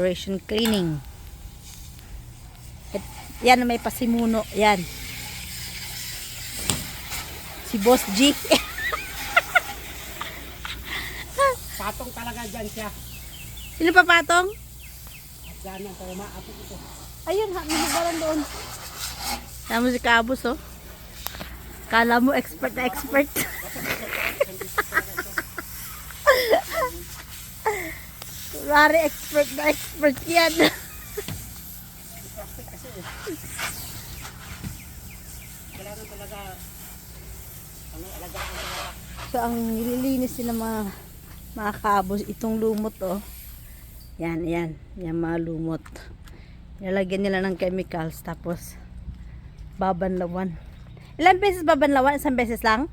Operation cleaning. At, yan may pasimuno. Yan. Si Boss G. Patong talaga dyan siya. Sino pa patong? At dyan ang tayo maapit ito. Ayun, ha, nilubaran doon. Tama si Kabus, oh. Kala mo expert na expert. Rari expert na expert yan. Kailangan talaga ano, alagaan talaga. So, ang nililinis nila mga, mga kabos, itong lumot, oh. Yan, yan. Yan mga lumot. Nilagyan nila ng chemicals, tapos babanlawan. Ilang beses babanlawan? Isang beses lang?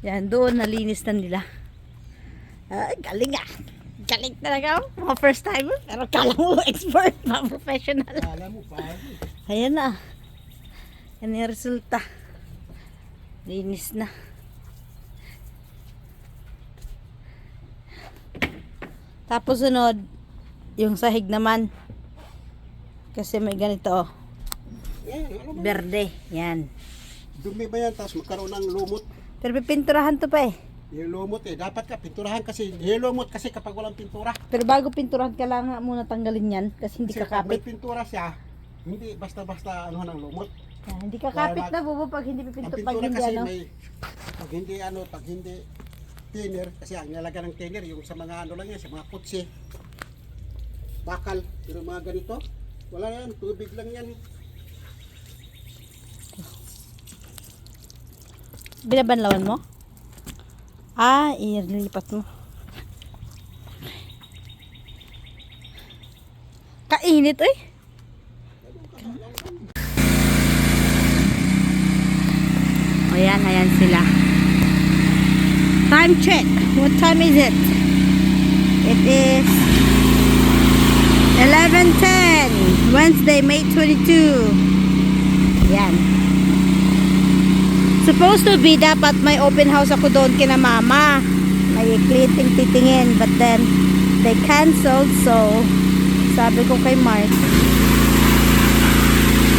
Yan, doon nalinis na nila. Ay, galing ah. Galing talaga. oh. Mga first time. Pero kala mo expert, mga professional. Kala mo pa. Ayan na. Yan yung resulta. Linis na. Tapos sunod, yung sahig naman. Kasi may ganito oh. Yan, ano ba? Berde. Yan. Dumi ba yan? Tapos magkaroon ng lumot. Pero pipinturahan to pa eh. Yung lumot eh. Dapat ka pinturahan kasi. Yung lumot kasi kapag walang pintura. Pero bago pinturahan, kailangan muna tanggalin yan. Kasi hindi Kasi pag may kakapit. pintura siya, hindi basta-basta ano ng lumot. Yan, hindi kakapit na bubo pag hindi Ang pipintura. Pag hindi kasi ano. may, pag hindi ano, pag hindi thinner, kasi ang nilagyan ng thinner, yung sa mga ano lang yan, sa mga putsi, bakal, pero mga ganito, wala yan, tubig lang yan. Binabanlawan mo? Ah, ililipat mo. Kainit eh. Ayan, ayan sila. Time check. What time is it? It is 11.10. Wednesday, May 22. Ayan. Supposed to be dapat may open house ako doon kina mama. May cleaning titingin but then they canceled so sabi ko kay Mark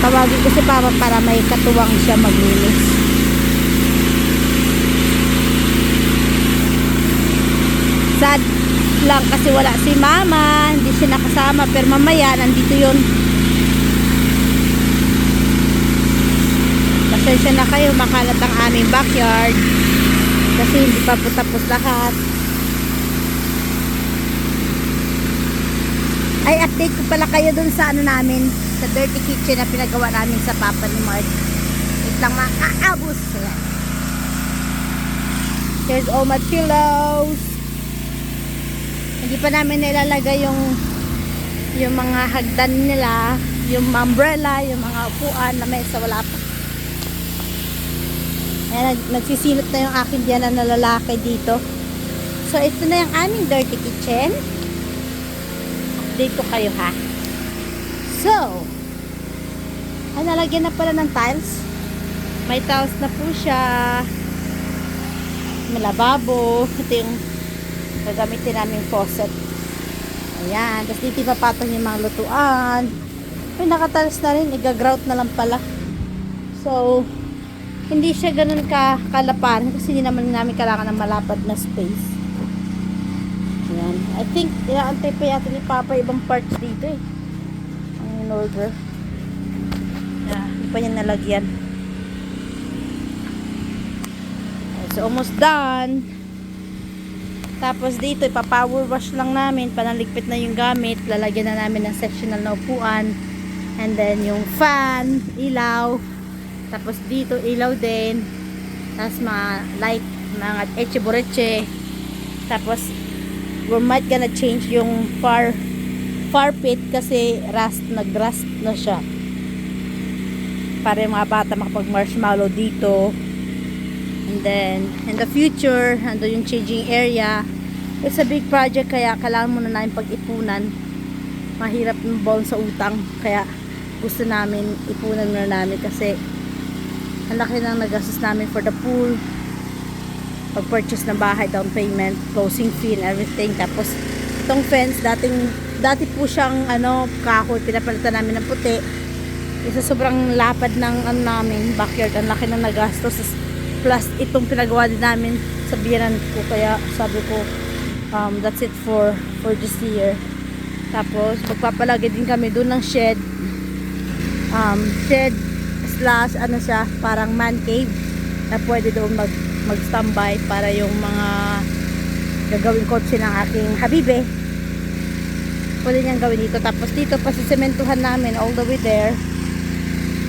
tawagin ko si Papa para may katuwang siya maglinis. Sad lang kasi wala si Mama, hindi siya nakasama pero mamaya nandito yun. Pasensya na kayo, makalat ang aming backyard. Kasi hindi pa po tapos lahat. Ay, update ko pala kayo dun sa ano namin, sa dirty kitchen na pinagawa namin sa papa ni Mark. Wait lang mga kaabos. Ayan. Here's all my pillows. Hindi pa namin nilalagay yung yung mga hagdan nila, yung umbrella, yung mga upuan na mesa, wala pa. Ayan, nag, nagsisilot na yung akin diyan na lalaki dito. So, ito na yung aming dirty kitchen. Update ko kayo ha. So, ay, nalagyan na pala ng tiles. May tiles na po siya. May lababo. Ito yung gagamitin namin faucet. Ayan. Tapos dito ipapatong yung mga lutuan. Ay, nakatalis na rin. Igagrout na lang pala. So, hindi siya ganun ka kalapan kasi hindi naman namin kailangan ng malapad na space. Ayan. I think, inaantay pa yata ni Papa ibang parts dito eh. Ang in order. Yeah, hindi pa niya nalagyan. It's almost done. Tapos dito, ipa-power wash lang namin. Panaligpit na yung gamit. Lalagyan na namin ng sectional na upuan. And then yung fan, ilaw. Tapos dito, ilaw din. Tapos mga light, mga eche boreche. Tapos, we might gonna change yung far far pit kasi rust, nag-rust na siya. Para yung mga bata makapag marshmallow dito. And then, in the future, ando yung changing area. It's a big project kaya kailangan muna namin pag-ipunan. Mahirap ng ball sa utang. Kaya gusto namin ipunan muna namin kasi ang laki ng nagastos namin for the pool. pag-purchase ng bahay, down payment, closing fee and everything. Tapos itong fence, dating dati po siyang ano, kahoy, pinapalitan namin ng puti. Isa sobrang lapad ng ano namin, backyard, ang laki ng nagastos. Plus itong pinagawa din namin sa biyanan ko, kaya sabi ko, um, that's it for for this year. Tapos magpapalagay din kami doon ng shed. Um, shed slash ano siya, parang man cave na pwede doon mag mag-standby para yung mga gagawin kotse ng aking habibe. Pwede niyang gawin dito. Tapos dito pasisementuhan namin all the way there.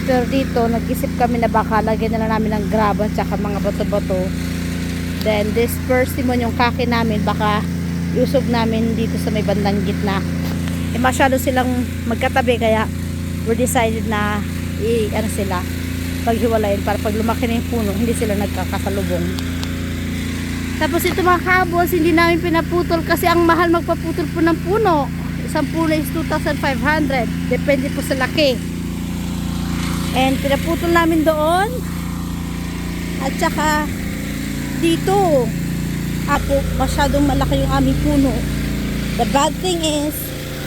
Pero dito, nag-isip kami na baka lagyan na lang namin ng graba at saka mga bato-bato. Then this first Timon yung kaki namin, baka usog namin dito sa may bandang gitna. Eh masyado silang magkatabi kaya we decided na i ano sila paghiwalayin para pag lumaki na yung puno hindi sila nagkakasalubong. Tapos ito mga kabos hindi namin pinaputol kasi ang mahal magpaputol po ng puno. Isang puno is 2,500 depende po sa laki. And pinaputol namin doon. At saka dito ako masyadong malaki yung aming puno. The bad thing is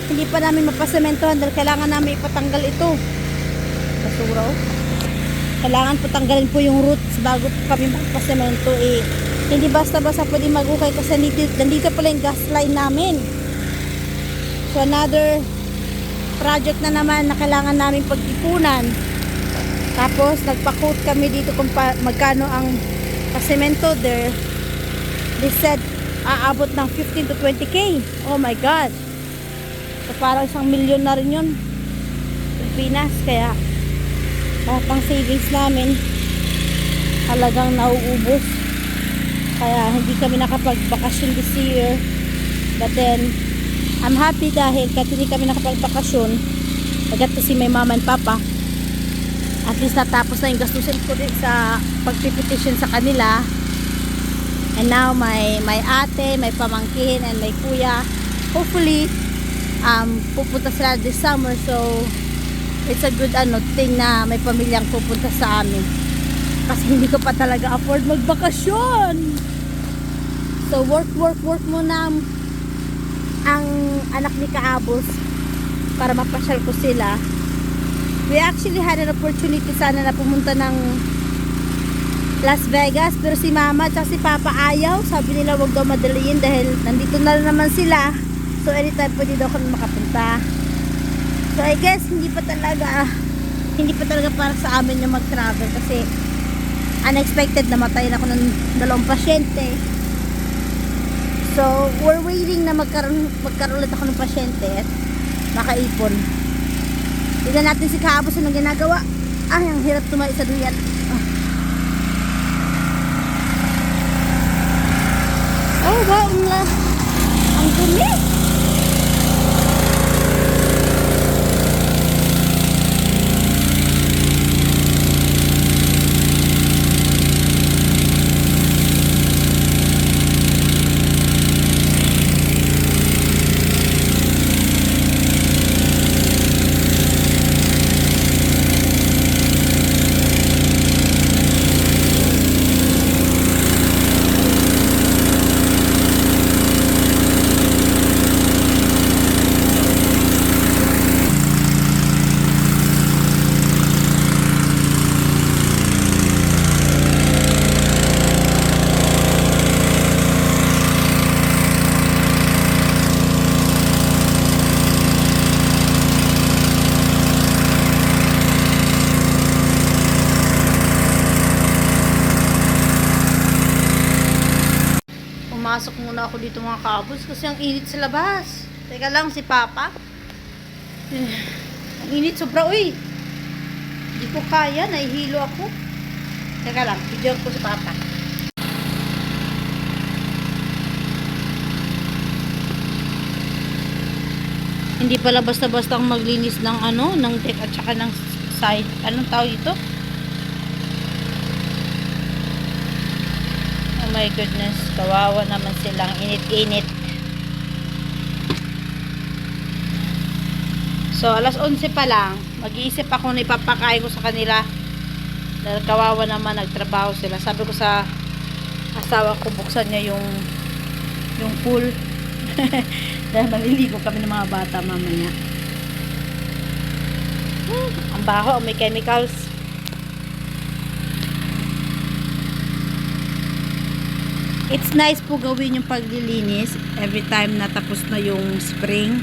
hindi pa namin mapasementohan dahil kailangan namin ipatanggal ito basura kailangan po tanggalin po yung roots bago kami magpasemento eh. Hindi basta-basta pwede magukay kasi nandito, nandito pala yung gas line namin. So another project na naman na kailangan namin pag-ipunan. Tapos nagpa-quote kami dito kung pa, magkano ang pasemento there. They said aabot ng 15 to 20k oh my god. So parang isang milyon na rin yun Pilipinas kaya lahat ng savings namin halagang nauubos. Kaya hindi kami nakapagbakasyon this year. But then I'm happy dahil kahit hindi kami nakapagbakasyon agad kasi may mama and papa at least natapos na yung gastusin ko din sa pagpipetition sa kanila. And now my my ate, may pamangkin and may kuya hopefully um, pupunta sila this summer. So it's a good ano thing na may pamilyang pupunta sa amin. Kasi hindi ko pa talaga afford magbakasyon. So work work work muna ang, anak ni Kaabos para mapasyal ko sila. We actually had an opportunity sana na pumunta ng Las Vegas pero si mama at si papa ayaw. Sabi nila wag daw madaliin dahil nandito na naman sila. So anytime pwede daw kami makapunta So I guess hindi pa talaga hindi pa talaga para sa amin yung mag-travel kasi unexpected namatay na ako ng dalawang pasyente. So we're waiting na magkaroon magkaroon ulit ako ng pasyente at makaipon. Tignan natin si Kaabos anong ginagawa. Ay, ang hirap tumayo sa duyat. Ah. Oh, wow, ang, ang dumi. Pumasok muna ako dito mga kabos kasi ang init sa labas. Teka lang si Papa. Ang init sobra uy. Hindi ko kaya, nahihilo ako. Teka lang, video ko si Papa. Hindi pala basta-basta ang maglinis ng ano, ng deck at saka ng side. Anong tawag ito? My goodness, kawawa naman silang init-init. So, alas 11 pa lang, mag-iisip ako na ipapakain ko sa kanila. Dahil kawawa naman, nagtrabaho sila. Sabi ko sa asawa ko buksan niya yung yung pool. Dahil maliligo kami ng mga bata mamaya. Hmm, ang baho, may chemicals. It's nice po gawin yung paglilinis every time na tapos na yung spring.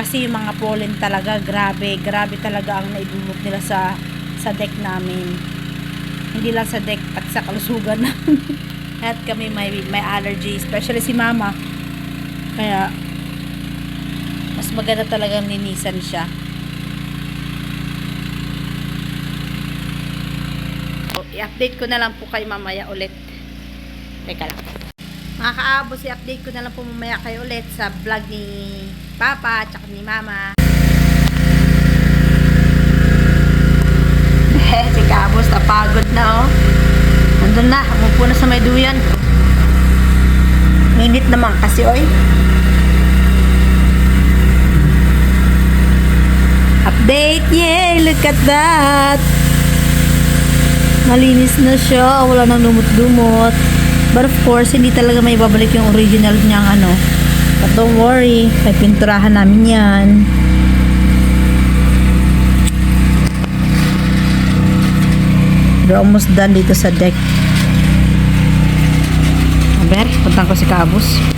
Kasi yung mga pollen talaga, grabe, grabe talaga ang naidulot nila sa sa deck namin. Hindi lang sa deck, pati sa kalusugan namin. At kami may, may allergy, especially si mama. Kaya, mas maganda talagang linisan siya. So, i-update ko na lang po kayo mamaya ulit. Teka lang. Mga kaabos, i-update ko na lang po mamaya kayo ulit sa vlog ni Papa at ni Mama. Eh, si Kaabos, napagod na oh. Nandun na, umupo na sa may duyan. Minit naman kasi, oy. Update, yay! Look at that! Malinis na siya, wala nang lumot-lumot. But of course, hindi talaga may babalik yung original niyang ano. But don't worry, may pinturahan namin yan. We're almost done dito sa deck. Aber, puntang ko si Kabus.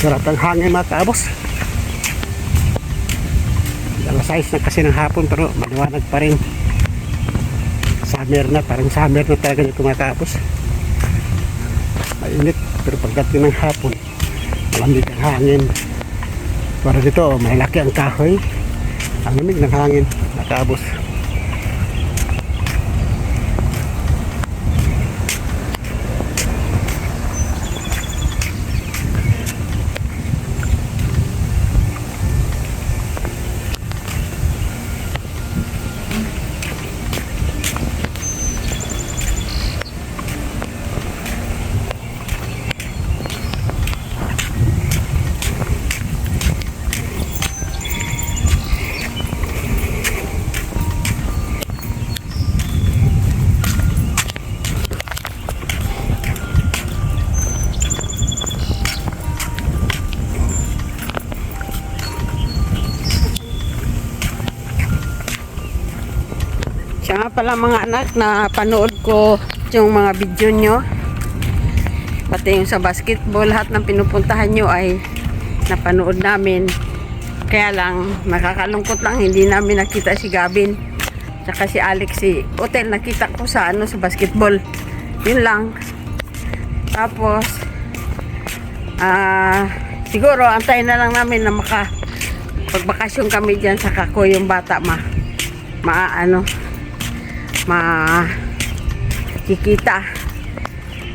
Sarap ang hangin mga kaabos. Alas 6 na kasi ng hapon pero maliwanag pa rin. Summer na, parang summer na talaga nito mga kaabos. Mainit pero pagdating ng hapon, malamig ang hangin. Para dito, malaki ang kahoy. Ang lamig ng hangin, mga kaabos. Pala mga anak na panood ko yung mga video nyo. Pati yung sa basketball, lahat ng pinupuntahan nyo ay napanood namin. Kaya lang, nakakalungkot lang, hindi namin nakita si Gavin. Tsaka si Alex, si Hotel, nakita ko sa ano sa basketball. Yun lang. Tapos, ah, siguro, antayin na lang namin na maka pagbakasyon kami dyan sa kako yung bata ma maano ma kikita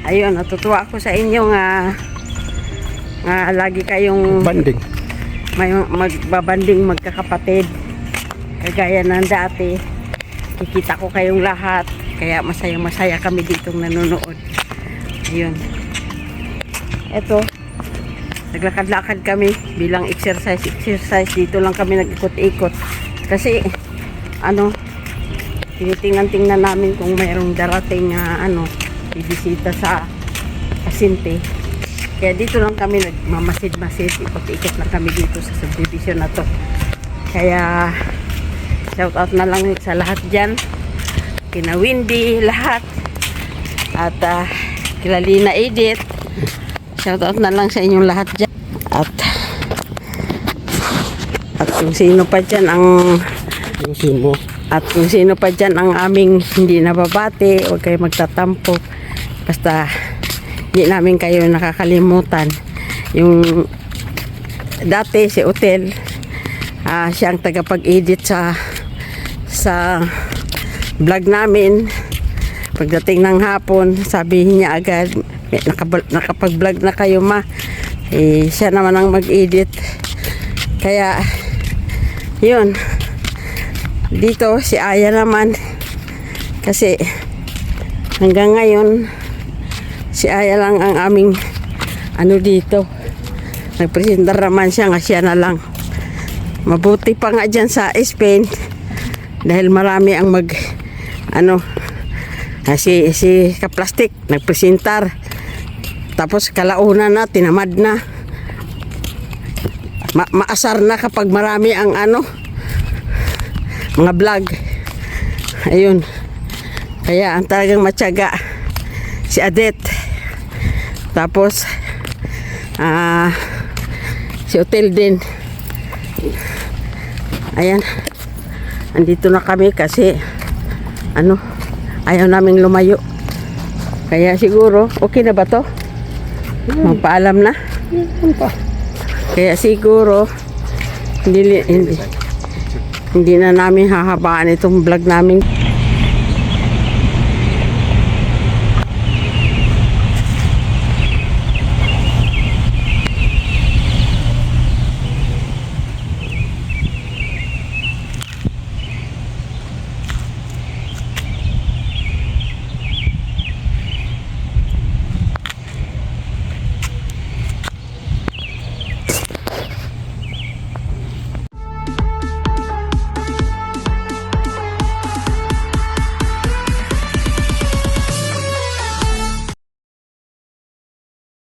ayun natutuwa ako sa inyo nga nga lagi kayong Banding. may magbabanding magkakapatid. Kagaya ng dati kikita ko kayong lahat. Kaya masaya masaya kami ditong nanonood. Ayun. Eto naglakad-lakad kami bilang exercise exercise. Dito lang kami nag-ikot-ikot. Kasi ano tinitingnan-tingnan namin kung mayroong darating na ano bibisita sa Asinte. Kaya dito lang kami nagmamasid-masid. Ikot-ikot lang kami dito sa subdivision na to. Kaya shout out na lang sa lahat dyan. Kina Windy lahat. At uh, kila Edith. Shout out na lang sa inyong lahat dyan. At at kung sino pa dyan ang Yung simo. At kung sino pa dyan ang aming hindi nababati, huwag kayo magtatampo. Basta hindi namin kayo nakakalimutan. Yung dati si Otel, ah siya ang tagapag-edit sa sa vlog namin. Pagdating ng hapon, sabihin niya agad, "Eh, nakab- nakapag-vlog na kayo ma. Eh, siya naman ang mag-edit. Kaya, yun dito si Aya naman. Kasi hanggang ngayon si Aya lang ang aming ano dito. Nagpresentar naman siya nga siya na lang. Mabuti pa nga dyan sa Spain dahil marami ang mag ano ah, si, si Kaplastik nagpresentar. Tapos kalauna na tinamad na. Ma- maasar na kapag marami ang ano mga vlog. Ayun. Kaya ang talagang matyaga si Adet. Tapos ah si Hotel din. Ayan. Andito na kami kasi ano ayaw naming lumayo. Kaya siguro okay na ba to? Magpaalam na. Kaya siguro hindi, hindi hindi na namin hahabaan itong vlog namin